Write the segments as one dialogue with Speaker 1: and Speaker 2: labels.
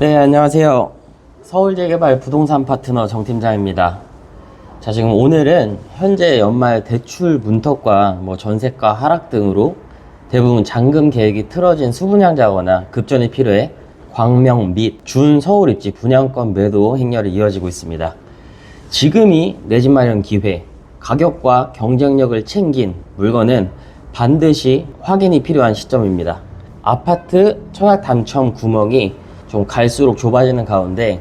Speaker 1: 네, 안녕하세요. 서울재개발 부동산 파트너 정 팀장입니다. 자, 지금 오늘은 현재 연말 대출 문턱과 뭐 전세가 하락 등으로 대부분 잔금 계획이 틀어진 수분양자거나 급전이 필요해 광명 및 준 서울 입지 분양권 매도 행렬이 이어지고 있습니다. 지금이 내 집 마련 기회, 가격과 경쟁력을 챙긴 물건은 반드시 확인이 필요한 시점입니다. 아파트 청약 당첨 구멍이 좀 갈수록 좁아지는 가운데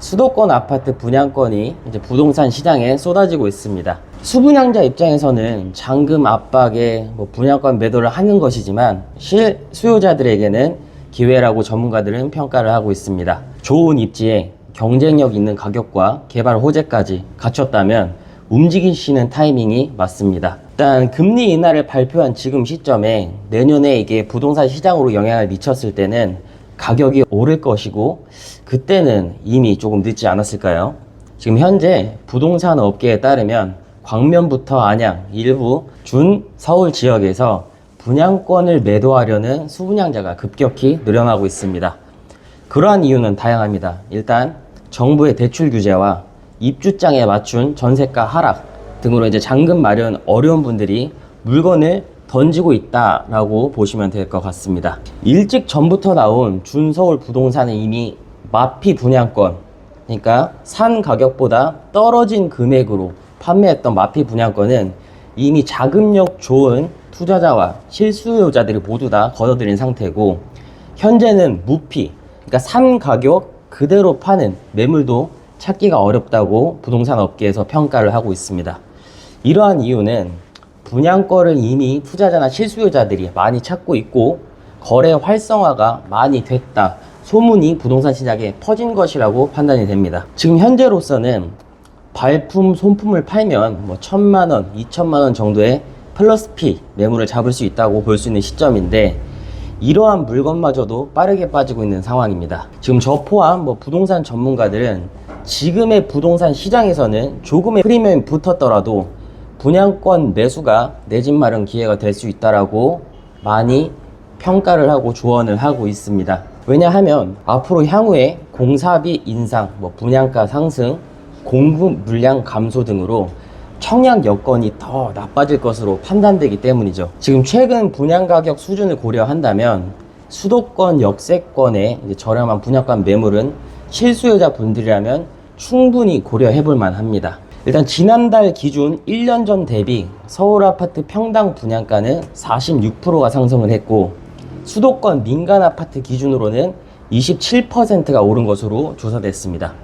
Speaker 1: 수도권 아파트 분양권이 이제 부동산 시장에 쏟아지고 있습니다. 수분양자 입장에서는 잔금 압박에 뭐 분양권 매도를 하는 것이지만 실 수요자들에게는 기회라고 전문가들은 평가를 하고 있습니다. 좋은 입지에 경쟁력 있는 가격과 개발 호재까지 갖췄다면 움직이시는 타이밍이 맞습니다. 일단 금리 인하를 발표한 지금 시점에 내년에 이게 부동산 시장으로 영향을 미쳤을 때는 가격이 오를 것이고 그때는 이미 조금 늦지 않았을까요? 지금 현재 부동산 업계에 따르면 광면부터 안양 일부 준 서울 지역에서 분양권을 매도하려는 수분양자가 급격히 늘어나고 있습니다. 그러한 이유는 다양합니다. 일단 정부의 대출 규제와 입주장에 맞춘 전세가 하락 등으로 이제 잔금 마련 어려운 분들이 물건을 던지고 있다라고 보시면 될 것 같습니다. 일찍 전부터 나온 준서울 부동산은 이미 마피 분양권, 그러니까 산 가격보다 떨어진 금액으로 판매했던 마피 분양권은 이미 자금력 좋은 투자자와 실수요자들이 모두 다 걷어들인 상태고 현재는 무피, 그러니까 산 가격 그대로 파는 매물도 찾기가 어렵다고 부동산 업계에서 평가를 하고 있습니다. 이러한 이유는 분양권을 이미 투자자나 실수요자들이 많이 찾고 있고 거래 활성화가 많이 됐다. 소문이 부동산 시장에 퍼진 것이라고 판단이 됩니다. 지금 현재로서는 발품, 손품을 팔면 뭐 천만 원, 이천만 원 정도의 플러스 피 매물을 잡을 수 있다고 볼 수 있는 시점인데 이러한 물건마저도 빠르게 빠지고 있는 상황입니다. 지금 저 포함 뭐 부동산 전문가들은 지금의 부동산 시장에서는 조금의 프리미엄이 붙었더라도 분양권 매수가 내 집 마련 기회가 될 수 있다라고 많이 평가를 하고 조언을 하고 있습니다. 왜냐하면 앞으로 향후에 공사비 인상, 뭐 분양가 상승, 공급 물량 감소 등으로 청약 여건이 더 나빠질 것으로 판단되기 때문이죠. 지금 최근 분양 가격 수준을 고려한다면 수도권 역세권의 저렴한 분양권 매물은 실수요자 분들이라면 충분히 고려해 볼 만합니다. 일단 지난달 기준 1년 전 대비 서울 아파트 평당 분양가는 46%가 상승을 했고 수도권 민간 아파트 기준으로는 27%가 오른 것으로 조사됐습니다.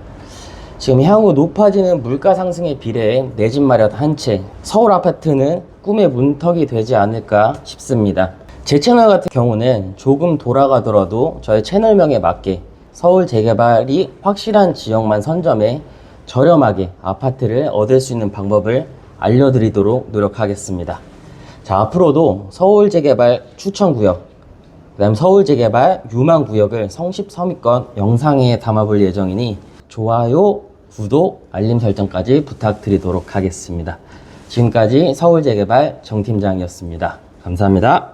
Speaker 1: 지금 향후 높아지는 물가 상승에 비례해 내 집 마련 한 채 서울 아파트는 꿈의 문턱이 되지 않을까 싶습니다. 제 채널 같은 경우는 조금 돌아가더라도 저의 채널명에 맞게 서울 재개발이 확실한 지역만 선점해 저렴하게 아파트를 얻을 수 있는 방법을 알려드리도록 노력하겠습니다. 자, 앞으로도 서울 재개발 추천 구역, 그 다음 서울 재개발 유망 구역을 성십 서미권 영상에 담아볼 예정이니 좋아요, 구독, 알림 설정까지 부탁드리도록 하겠습니다. 지금까지 서울 재개발 정팀장이었습니다. 감사합니다.